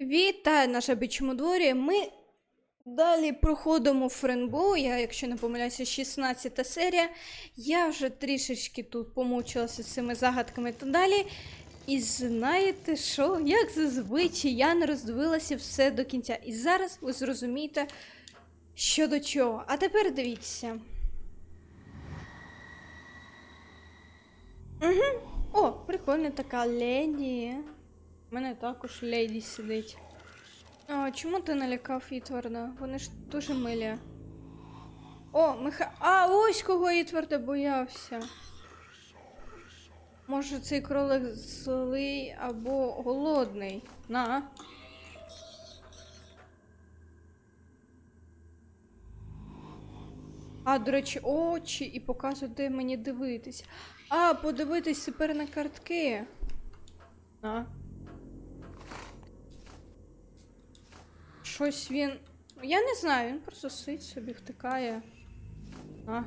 Вітаю на жабічому дворі. Ми далі проходимо Френбоу. Я, якщо не помиляюся, 16 серія. Я вже трішечки тут помучилася з цими загадками та далі. І знаєте що? Як зазвичай я не роздивилася все до кінця. І зараз ви зрозумієте, що до чого. А тепер дивіться. Угу. О, прикольна така леді. У мене також леді сидить. А, чому ти налякав Ітварда? Вони ж дуже милі. О, Миха. А, ось кого Ітварда боявся. Може, цей кролик злий або голодний. На. А, до речі, очі і показує, де мені дивитись. А, подивитись тепер на картки. На. Щось він. Я не знаю, він просто сидить собі, втикає. А.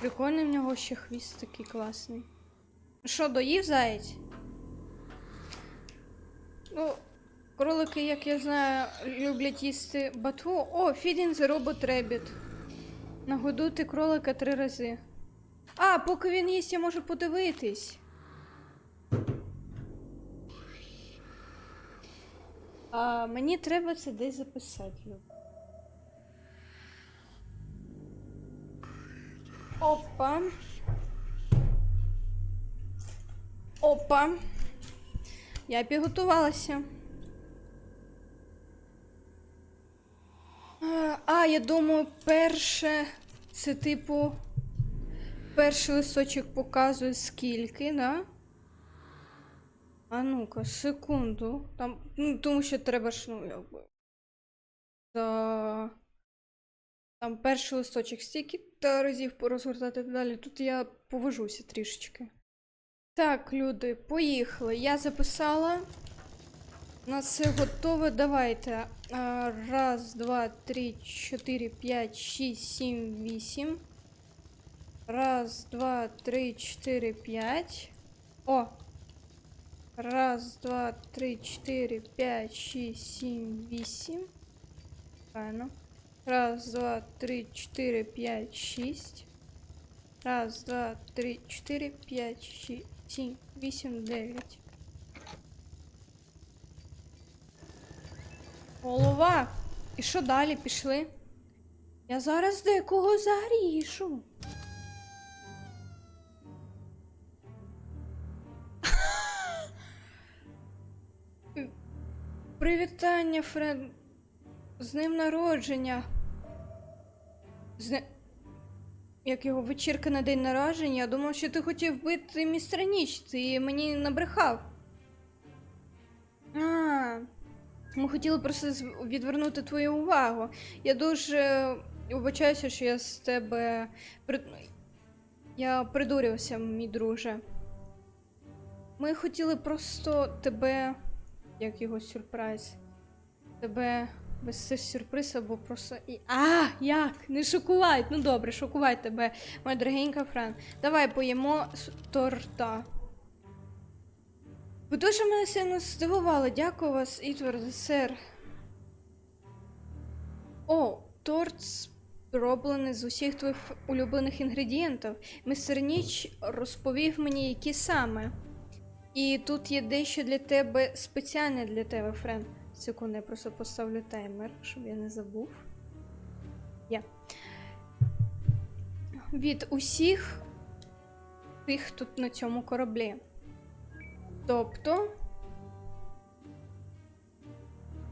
Прикольний в нього ще хвіст такий класний. Що, доїв заєць? Ну, кролики, як я знаю, люблять їсти батву. О, feeding the robot rabbit. Нагодуйте кролика три рази. А, поки він їсть, я можу подивитись. А, мені треба це десь записати. Опа. Опа. Я підготувалася. А, я думаю, перше це типу. Перший листочок показує скільки, да? А ну-ка, секунду. Там, ну, тому що треба ж, ну, якби. За... Там перший листочок стільки та разів порозгортати далі. Тут я повожуся трішечки. Так, люди, поїхали. Я записала. У нас все готове. Давайте. Раз, два, три, чотири, п'ять, шість, сім, вісім. Раз, два, три, чотири, п'ять. О! Раз, два, три, чотири, п'ять, шість, сім, вісім. Правильно. Раз, два, три, чотири, п'ять, шість. Раз, два, три, чотири, п'ять, шість, сім, вісім, дев'ять. Голова. І що далі пішли? Я зараз декого заріжу. Привітання, Френ. З ним народження. З не... Як його вечірка на день народження, я думав, що ти хотів бити містера Ніч, ти мені набрехав. А, ми хотіли просто відвернути твою увагу. Я дуже вибачаюся, що я з тебе. Я придурювався, мій друже. Ми хотіли просто тебе. Як його сюрприз. Тебе вести сюрприз або просто. І... А, як? Не шокувати. Ну добре, шокувати тебе, моя дорогенька Фран. Давай поїмо торта. Ви дуже мене сильно здивували. Дякую вас, Ітвард, сер. О, торт зроблений з усіх твоїх улюблених інгредієнтів. Мистер Ніч розповів мені, які саме. І тут є дещо для тебе спеціальне для тебе, Френ. Секунду, я просто поставлю таймер, щоб я не забув. Я. Від усіх тих тут на цьому кораблі. Тобто.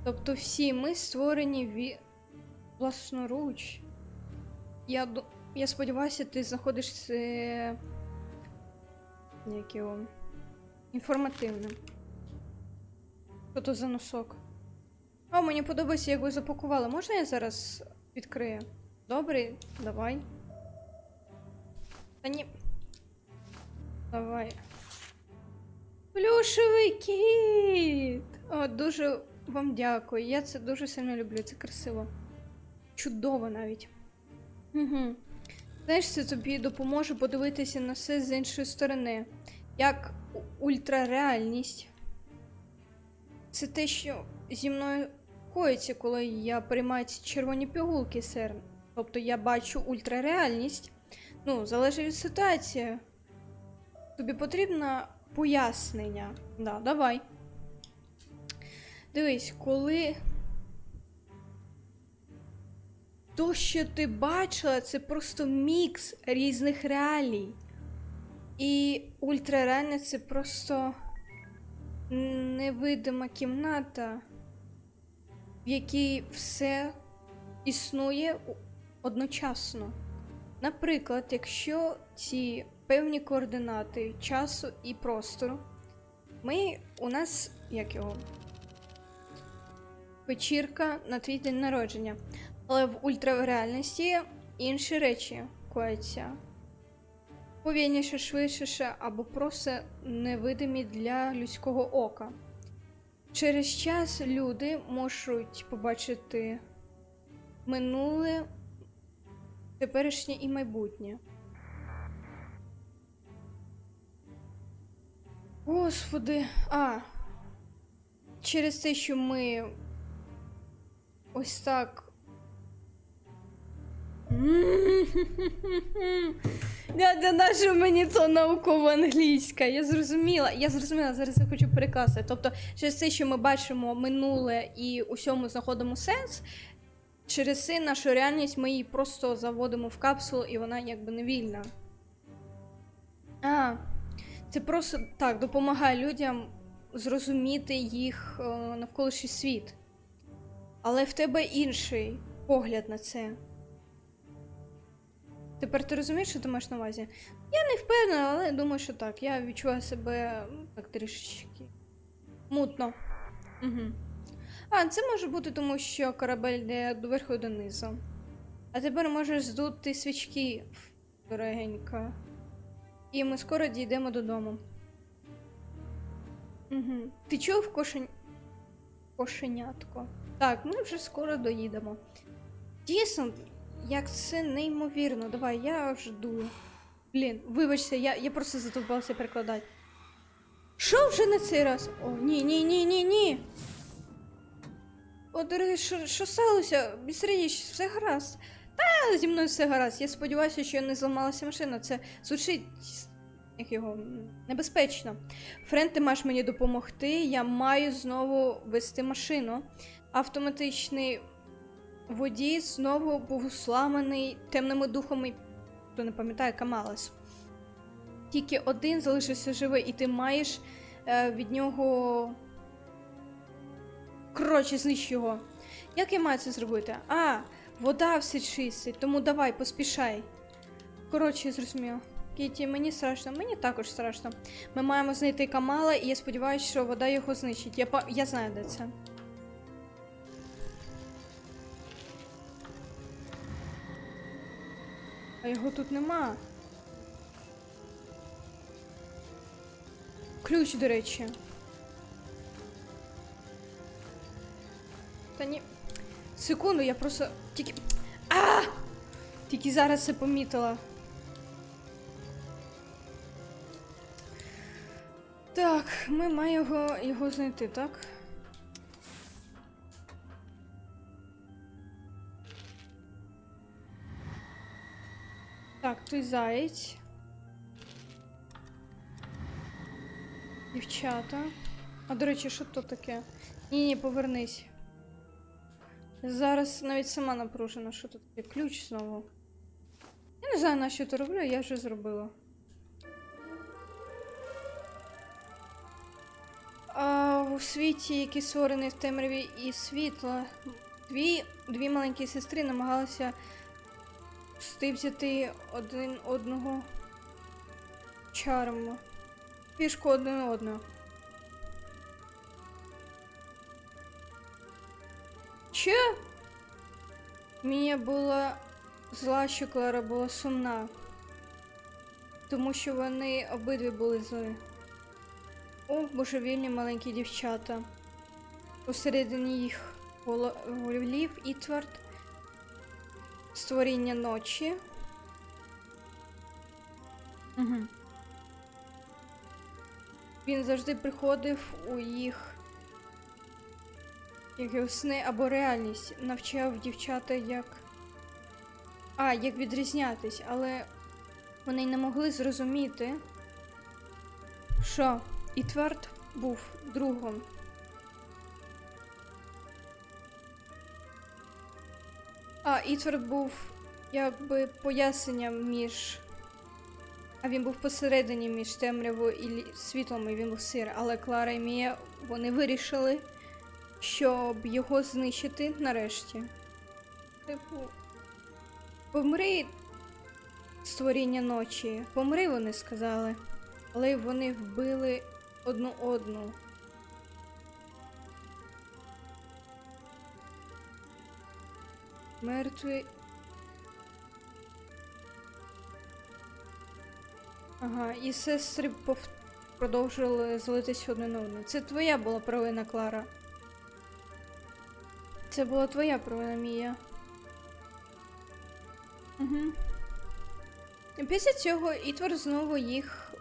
Тобто всі ми створені ві... власноруч. Я, я сподіваюся, ти знаходишся. Як його. Інформативним. Що то за носок? О, мені подобається, як ви запакували. Можна я зараз відкрию? Добре, давай. Та ні. Давай. Плюшевий кіт! О, дуже вам дякую. Я це дуже сильно люблю, це красиво. Чудово навіть. Угу. Знаєш, це тобі допоможе подивитися на все з іншої сторони. Як ультрареальність. Це те, що зі мною коїться, коли я приймаю ці червоні пігулки сер. Тобто я бачу ультрареальність. Ну, залежить від ситуації. Тобі потрібно пояснення. Да, давай. Дивись, коли. То, що ти бачила, це просто мікс різних реалій. І ультрареальне це просто невидима кімната, в якій все існує одночасно. Наприклад, якщо ці певні координати часу і простору, ми у нас як його? Вечірка на твій день народження. Але в ультрареальності інші речі кояться. Повільніше, швидше або просто невидимі для людського ока. Через час люди можуть побачити минуле, теперішнє і майбутнє. Господи, а. Через те, що ми ось так. Дядя, наша мені то наукова англійська. Я зрозуміла. Я зрозуміла, зараз я хочу перекласти. Тобто, через те, що ми бачимо минуле і усьому знаходимо сенс, через це нашу реальність ми її просто заводимо в капсулу, і вона якби не вільна. А, це просто так допомагає людям зрозуміти їх е, навколишній світ. Але в тебе інший погляд на це. Тепер ти розумієш, що ти маєш на увазі? Я не впевнена, але думаю, що так. Я відчуваю себе ну, так трішечки мутно. Угу. А, це може бути тому, що корабель йде доверху і донизу. А тепер можеш здути свічки дорогенько. І ми скоро дійдемо додому. Угу. Ти чув кошень... кошенятко? Так, ми вже скоро доїдемо. Дійсно, як це неймовірно. Давай, я вже дую. Блін, вибачте, я, я просто задовбалася перекладати. Що вже на цей раз? О, ні, ні, ні, ні, ні. О, дорогі, що, що сталося? Бістріч, все гаразд. Та зі мною все гаразд. Я сподіваюся, що не зламалася машина. Це звучить як його небезпечно. Френд, ти маєш мені допомогти. Я маю знову вести машину. Автоматичний водій знову був зламаний темними духами. Хто не пам'ятає Камалес. Тільки один залишився живий, і ти маєш е, від нього. Коротше, знищ його. Як я маю це зробити? А, вода все чистить, тому давай, поспішай. Коротше, зрозумів. Кіті, мені страшно, мені також страшно. Ми маємо знайти Камала, і я сподіваюся, що вода його знищить. Я, я знаю, де це. Його тут нема. Ключ, до речі. Та ні. Секунду, я просто тільки. А! Тільки зараз це помітила. Так, ми маємо його, його знайти, так? Той заєць. Дівчата. А до речі, що то таке? Ні, ні, повернись. Зараз навіть сама напружена, що тут таке. Ключ знову. Я не знаю, на що то роблю, я вже зробила. А у світі, який створений в темряві і світла, дві, дві маленькі сестри намагалися стивзяти один одного чаром. Фішку один одного. Че? Мія була зла, що Клара була сумна. Тому що вони обидві були злі. О, божевільні маленькі дівчата. Усередині їх голів Ітвард, створіння ночі. Угу. Він завжди приходив у їх як його сни або реальність, навчав дівчата як. А, як відрізнятись, але вони не могли зрозуміти, що Ітвард був другом. А, Ітвард був якби поясненням між. А він був посередині між темрявою і світлом, і він був сир. Але Клара і Мія вони вирішили, щоб його знищити нарешті. Типу. Помри, створіння ночі. Помри, вони сказали. Але вони вбили одну одну. Мертві. Ага, і сестри пов... продовжували злитись одне на одне. Це твоя була провина, Клара. Це була твоя провина, Мія. Угу. Після цього Ітвор знову їх.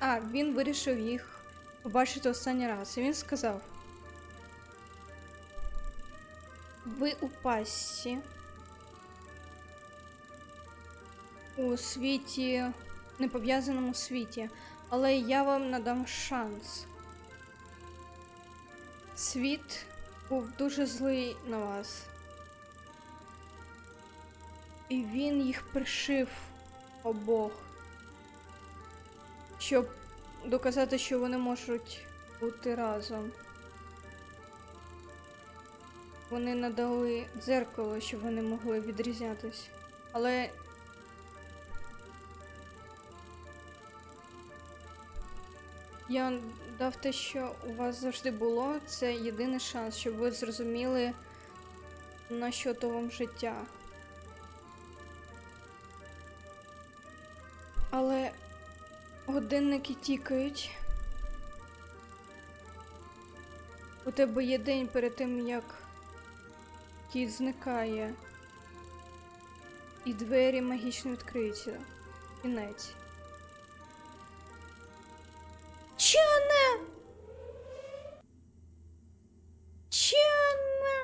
А, він вирішив їх побачити останній раз. І він сказав: Ви у пасі. У світі, непов'язаному світі, але я вам надам шанс. Світ був дуже злий на вас. І він їх пришив обох, щоб доказати, що вони можуть бути разом. Вони надали дзеркало, щоб вони могли відрізнятись. Але я дав те, що у вас завжди було. Це єдиний шанс, щоб ви зрозуміли, на що то вам життя. Але годинники тікають. У тебе є день перед тим, як кіт зникає. І двері магічно відкриються. Кінець. Чана! Чана!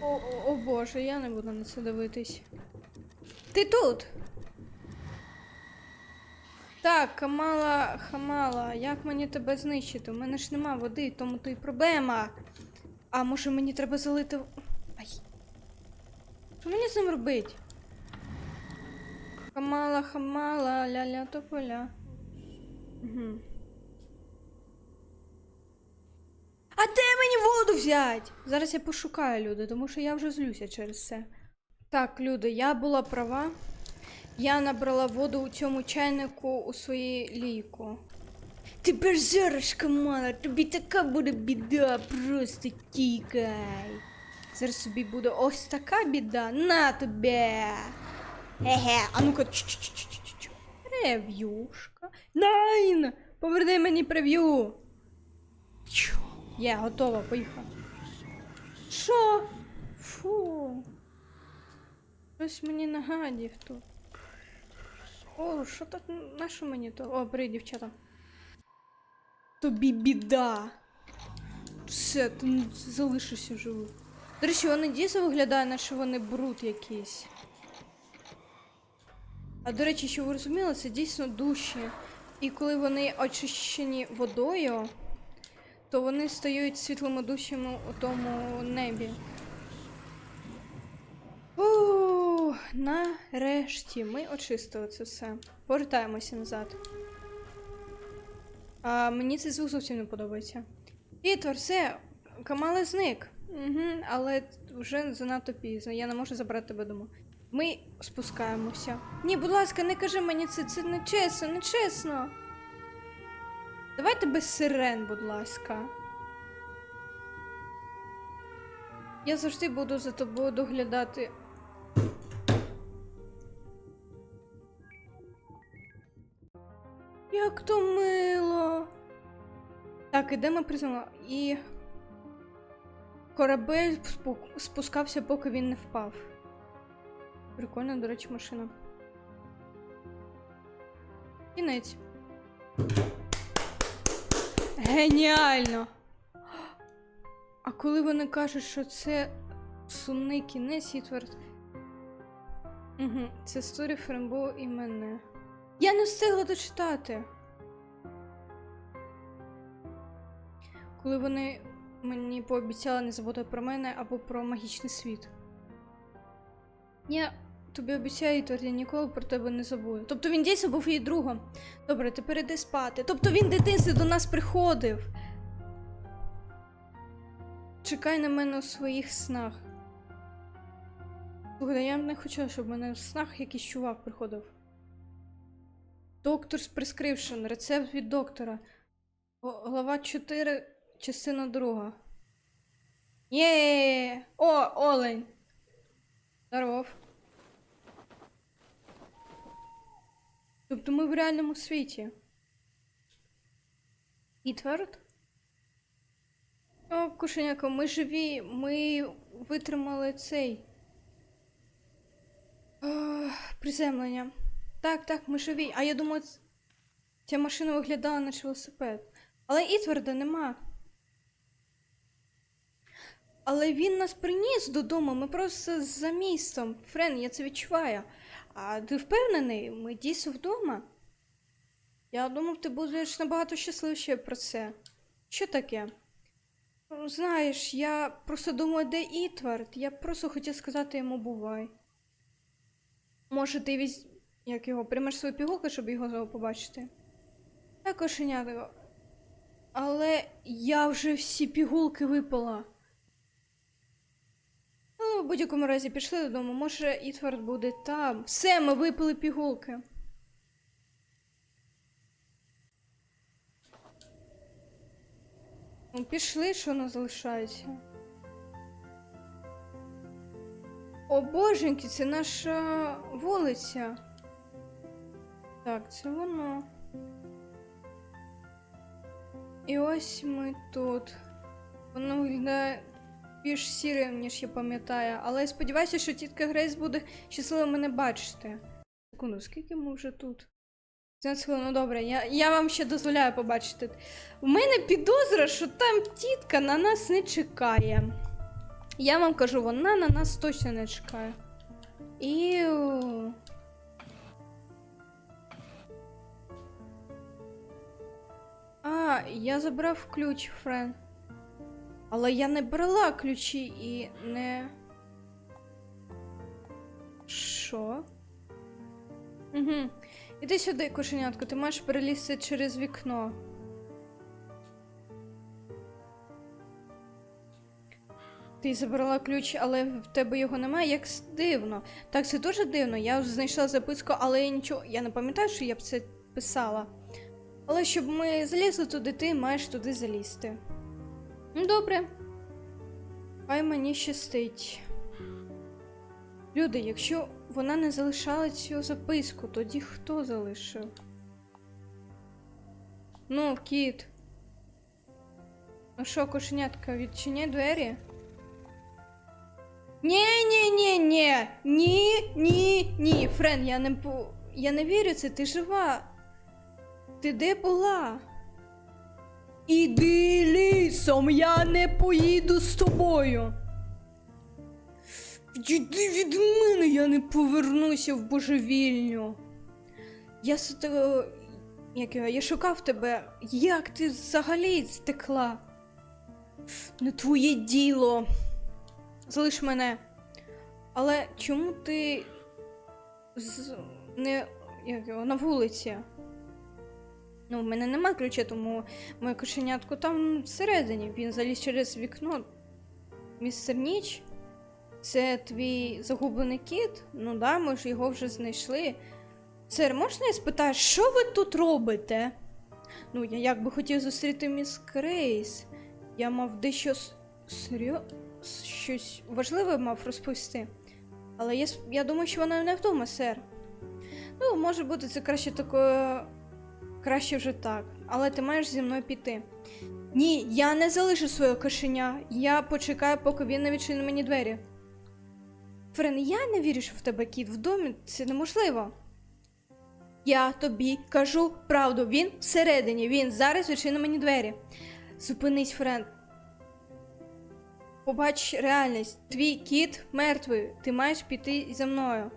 О, о, о боже, я не буду на це дивитись. Ти тут? Так, Камала, Хамала, як мені тебе знищити? У мене ж нема води, тому то й проблема. А може мені треба залити. Ай. Що мені з ним робить? Хамала, хамала, ля-ля тополя. Угу. А де мені воду взять? Зараз я пошукаю люди, тому що я вже злюся через це. Так, люди, я була права. Я набрала воду у цьому чайнику у своїй лійку. Тепер зараз, Камала, тобі така буде біда, просто тікай. Зараз собі буде ось така біда. На тобі. Еге, а ну-ка. Прев'юшка. Найн! Поверни мені прев'ю. Є, готово, поїхала. Що? Фу. Щось мені нагадів тут. О, що так на що мені то? О, привіт, дівчата. Тобі біда. Все, ти залишишся живий. До речі, вони дійсно виглядають, наче вони брут якийсь. А до речі, що ви розуміли, це дійсно душі. І коли вони очищені водою, то вони стають світлими душами у тому небі. О, нарешті ми очистили це все. Повертаємося назад. А мені цей звук зовсім не подобається. Вітор, все, Камала зник. Угу, але вже занадто пізно. Я не можу забрати тебе дому. Ми спускаємося. Ні, будь ласка, не кажи мені це, це не чесно, не чесно. Давайте без сирен, будь ласка. Я завжди буду за тобою доглядати. Як то мило. Так, ідемо приземло. І корабель спускався, поки він не впав. Прикольна, до речі, машина. Кінець. Геніально! А коли вони кажуть, що це сумний кінець, Ітвард. Угу, це сторі Фрембо і мене. Я не встигла дочитати. Коли вони мені пообіцяли не забути про мене або про магічний світ. Я тобі обіцяю, Ітвард, я ніколи про тебе не забуду. Тобто він дійсно був її другом. Добре, тепер іди спати. Тобто він в до нас приходив. Чекай на мене у своїх снах. Слухай, я не хотіла, щоб в мене в снах якийсь чувак приходив. Доктор's Prescription, рецепт від доктора. Глава 4, частина 2. Є! О, Олень! Здоров. Тобто ми в реальному світі. Ітвард? О, кошеняко, ми живі, ми витримали цей. Ох, приземлення. Так, так, ми живі. А я думаю, ця машина виглядала на велосипед. Але Ітварда нема. Але він нас приніс додому, ми просто за містом. Френ, я це відчуваю. А ти впевнений, ми дійсно вдома? Я думав, ти будеш набагато щасливіше про це. Що таке? Ну, Знаєш, я просто думаю, де Ітвард. Я просто хотів сказати йому бувай. Може, ти візь... як його, приймеш свою пігулку, щоб його знову побачити? Так, кошенятко. Але я вже всі пігулки випила. Але в будь-якому разі пішли додому. Може, Ітвард буде там. Все, ми випили пігулки. Ну, пішли, що нас залишається. О боженьки, це наша вулиця. Так, це воно. І ось ми тут. Воно виглядає більш сірим, ніж я пам'ятаю, але я сподіваюся, що тітка Грейс буде щаслива мене бачити. Секунду, скільки ми вже тут? 15 ну добре, я, я вам ще дозволяю побачити. У мене підозра, що там тітка на нас не чекає. Я вам кажу, вона на нас точно не чекає. Іу. А, я забрав ключ, Френ. Але я не брала ключі і не. Що? Угу. Іди сюди, кошенятко, ти маєш перелізти через вікно. Ти забрала ключ, але в тебе його немає, як дивно. Так, це дуже дивно. Я знайшла записку, але я нічого. Я не пам'ятаю, що я б це писала. Але щоб ми залізли туди, ти маєш туди залізти. Ну, добре. Хай мені щастить. Люди, якщо вона не залишала цю записку, тоді хто залишив? Ну, кіт. Ну що, кошенятка, відчиняй двері? Ні, ні, ні, ні. Ні, ні, ні. Френ, я не по. Я не вірю це, ти жива. Ти де була? Іди лісом, я не поїду з тобою. Йди від мене, я не повернуся в божевільню. Я як його, я шукав тебе. Як ти взагалі стекла? Не твоє діло. Залиш мене. Але чому ти з... не як його, на вулиці? Ну, в мене нема ключа, тому моє кошенятко там всередині. Він заліз через вікно. Містер Ніч. Це твій загублений кіт? Ну да, ми ж його вже знайшли. Сер, можна я спитаю, що ви тут робите? Ну, я як би хотів зустріти міс Крейс. Я мав дещо с- щось важливе мав розповісти. Але я, я думаю, що вона не вдома, сер. Ну, може бути, це краще такое. Краще вже так. Але ти маєш зі мною піти. Ні, я не залишу своє кошеня. Я почекаю, поки він не відчинить мені двері. Френ, я не вірю, що в тебе кіт в домі, це неможливо. Я тобі кажу правду, він всередині, він зараз відчинив мені двері. Зупинись, Френ. Побач реальність. Твій кіт мертвий. Ти маєш піти за мною.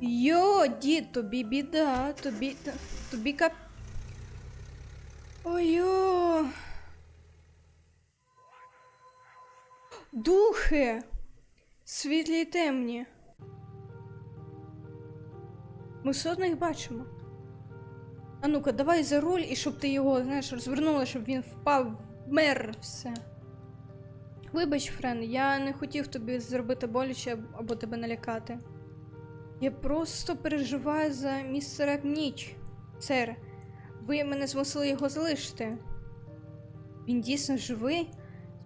Йо, дід, тобі біда, тобі. тобі кап. Ой-йо. Духи. Світлі й темні. Ми все одно їх бачимо. А ну-ка, давай за руль, і щоб ти його, знаєш, розвернула, щоб він впав, вмер все. Вибач, Френ, я не хотів тобі зробити боляче або тебе налякати. Я просто переживаю за містера Ніч. Сер, ви мене змусили його залишити. Він дійсно живий?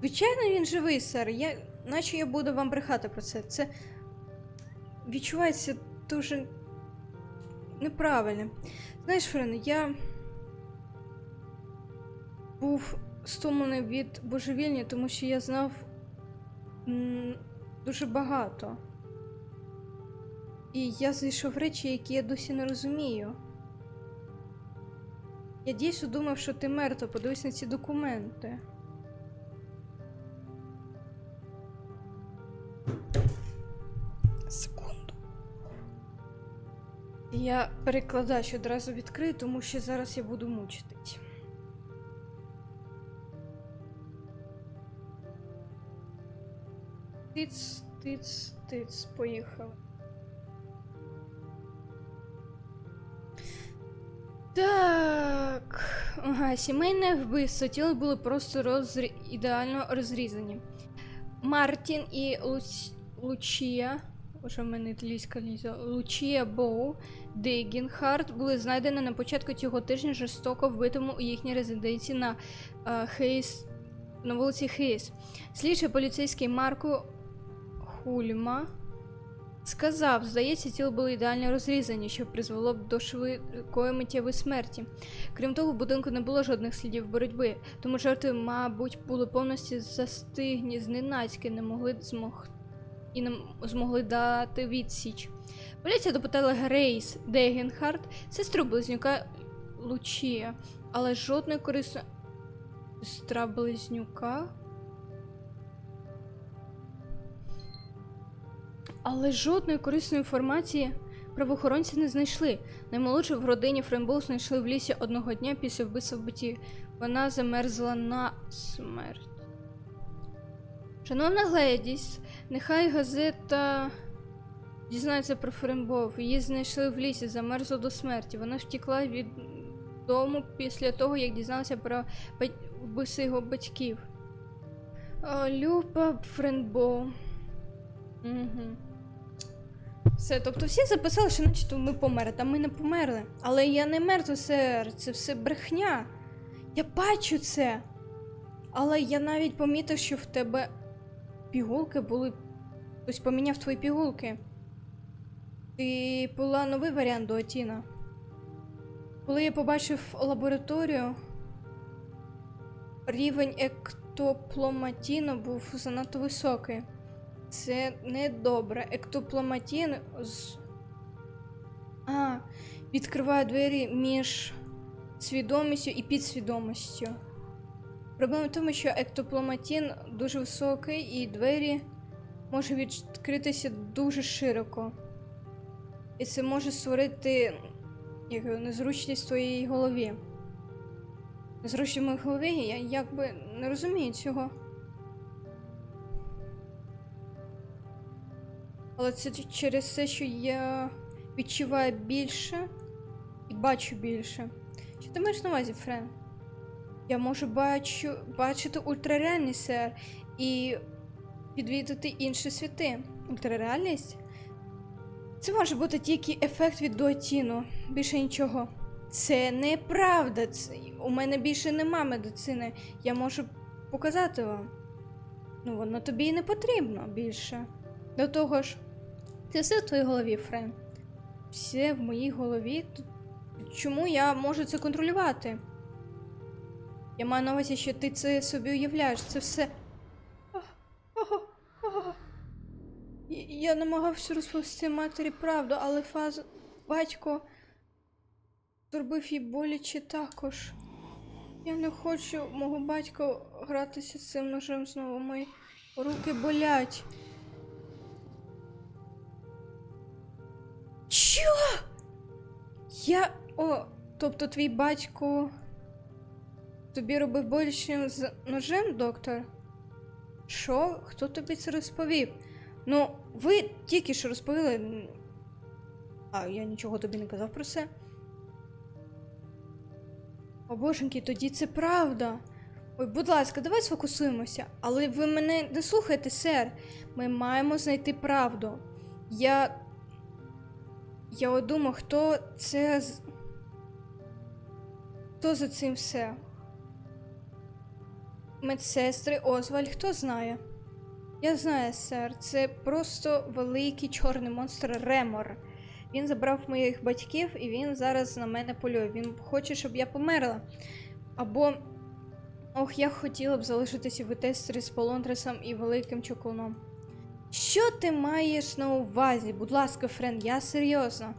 Звичайно, він живий, сер. Я... Наче я буду вам брехати про це. Це відчувається дуже неправильно. Знаєш, Френ, я був стомлений від божевільня, тому що я знав дуже багато. І я знайшов речі, які я досі не розумію. Я дійсно думав, що ти мертва, подивись на ці документи. Секунду. Я перекладач одразу відкрию, тому що зараз я буду мучитись. Тиц, тиц, тиц, поїхали. Так. Ага, сімейне вбивство. Тіло було просто розрі... ідеально розрізані. Мартін і Луч... Лучія. Уже в мене італійська ліза. Лучія Боу Дегінхарт були знайдені на початку цього тижня жорстоко вбитому у їхній резиденції на а, Хейс. На вулиці Хейс. Слідчий поліцейський Марко Хульма сказав, здається, тіло було ідеально розрізані, що призвело б до швидкої миттєвої смерті. Крім того, в будинку не було жодних слідів боротьби, тому жертви, мабуть, були повністю застигні, зненацьки, не могли змог... і не змогли дати відсіч. Поліція допитала Грейс Дегенхарт, сестру близнюка Лучія, але жодної корисної сестра близнюка. Але жодної корисної інформації правоохоронці не знайшли. Наймолодшу в родині Френбоу знайшли в лісі одного дня після вбивства в буті. Вона замерзла на смерть. Шановна Гледіс, нехай газета дізнається про Френбов. Її знайшли в лісі, замерзла до смерті. Вона втекла від дому після того, як дізналася про вбивство його батьків. О, Люба Френбоу. Угу. Все, тобто всі записали, що начебто ми померли, та ми не померли. Але я не мертва, сер, це все брехня. Я бачу це. Але я навіть помітив, що в тебе пігулки були. Хтось поміняв твої пігулки. Ти була новий варіант до Атіна. Коли я побачив лабораторію, рівень ектопломатіну був занадто високий. Це недобре. Ектопломатін з. А, відкриває двері між свідомістю і підсвідомістю. Проблема в тому, що ектопломатін дуже високий і двері може відкритися дуже широко. І це може створити як, незручність в твоїй голові. Незручність в моїй голові, я якби не розумію цього. Але це через те, що я відчуваю більше і бачу більше. Що ти маєш на увазі, Френ? Я можу бачу, бачити ультрареальність, сер, і відвідати інші світи. Ультрареальність? Це може бути тільки ефект від дуатіну, більше нічого. Це неправда. Це... У мене більше нема медицини. Я можу показати вам. Ну, воно тобі і не потрібно більше. До того ж, це все в твоїй голові, Френ. Все в моїй голові. Чому я можу це контролювати? Я маю на увазі, що ти це собі уявляєш, це все. я намагався розповісти матері правду, але фаз батько зробив їй боляче також. Я не хочу мого батька гратися з цим ножем знову. Мої руки болять. Що? Я. О, тобто твій батько тобі робив боляче з ножем, доктор? Що? Хто тобі це розповів? Ну, ви тільки що розповіли. А я нічого тобі не казав про це. О боженьки, тоді це правда. Ой, будь ласка, давай сфокусуємося. Але ви мене не слухайте, сер. Ми маємо знайти правду. Я. Я от думав, хто це. Хто за цим все? Медсестри, Озваль, хто знає? Я знаю, сер, це просто великий чорний монстр Ремор. Він забрав моїх батьків і він зараз на мене полює. Він хоче, щоб я померла. Або. Ох, я хотіла б залишитися в Етестері з Полонтресом і великим чоклуном. Що ти маєш на увазі? Будь ласка, френд, я серйозно.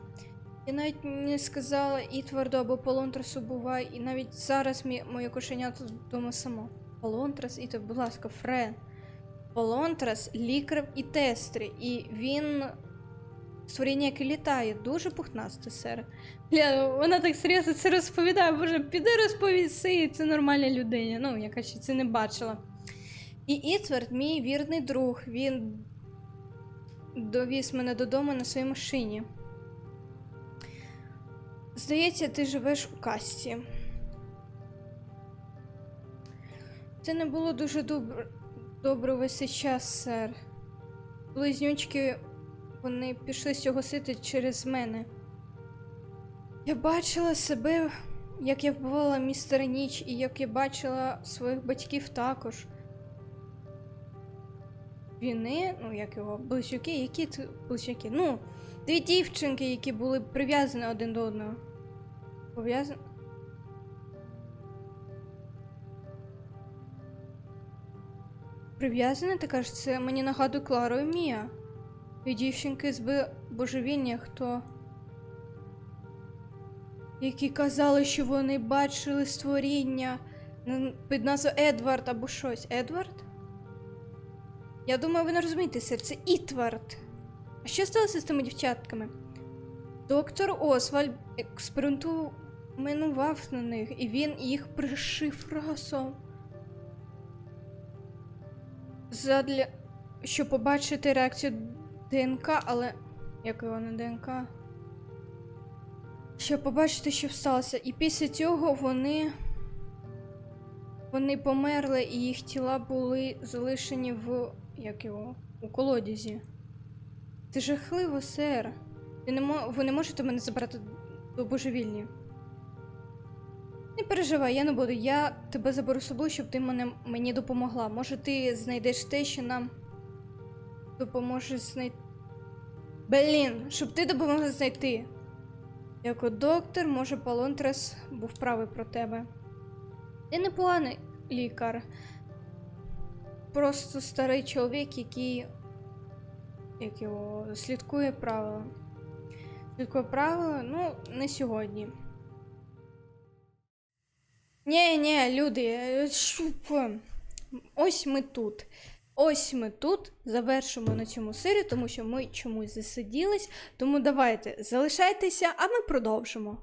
Я навіть не сказала і твердо або Полонтресу буває, і навіть зараз мі- моє кошеня тут вдома само. Полонтрес і то, будь ласка, френд. Полонтрас лікар і тестри, і він створіння, яке літає, дуже пухнасте, сер. Бля, вона так серйозно це розповідає, боже, піди розповіси, це нормальна людиня. Ну, яка ще це не бачила. І Ітверд, мій вірний друг, він довіз мене додому на своїй машині. Здається, ти живеш у касті. Це не було дуже добре, добре весь цей час, сер. Близнючки, вони пішли з цього сити через мене. Я бачила себе, як я вбивала містера Ніч, і як я бачила своїх батьків також. Віни, ну як його, близнюки, які це близнюки? Ну, дві дівчинки, які були прив'язані один до одного. Пов'язані. Прив'язані, ти кажеш, це мені нагадує Клару і Мія. І дівчинки з божевільня, хто. Які казали, що вони бачили створіння під назвою Едвард або щось. Едвард? Я думаю, ви не розумієте, сер, це Ітвард. А що сталося з тими дівчатками? Доктор Освальд експериментував на них, і він їх пришив разом. Задля. щоб побачити реакцію ДНК, але. Як його не ДНК? Щоб побачити, що сталося. І після цього вони. Вони померли, і їх тіла були залишені в. Як його? У колодязі. Це жахливо, сер. Ви не, ви не можете мене забрати до божевільні. Не переживай, я не буду. Я тебе заберу з собою, щоб ти мене, мені допомогла. Може, ти знайдеш те, що нам допоможе знайти. Блін, щоб ти допомогла знайти. Як доктор, може, Палонтрес був правий про тебе. Ти непоганий лікар. Просто старий чоловік, який. Як його слідкує правила. Слідкує правила, ну, не сьогодні. Ні, ні, люди, е. Ось ми тут. Ось ми тут завершимо на цьому серію, тому що ми чомусь засиділись. Тому давайте залишайтеся, а ми продовжимо.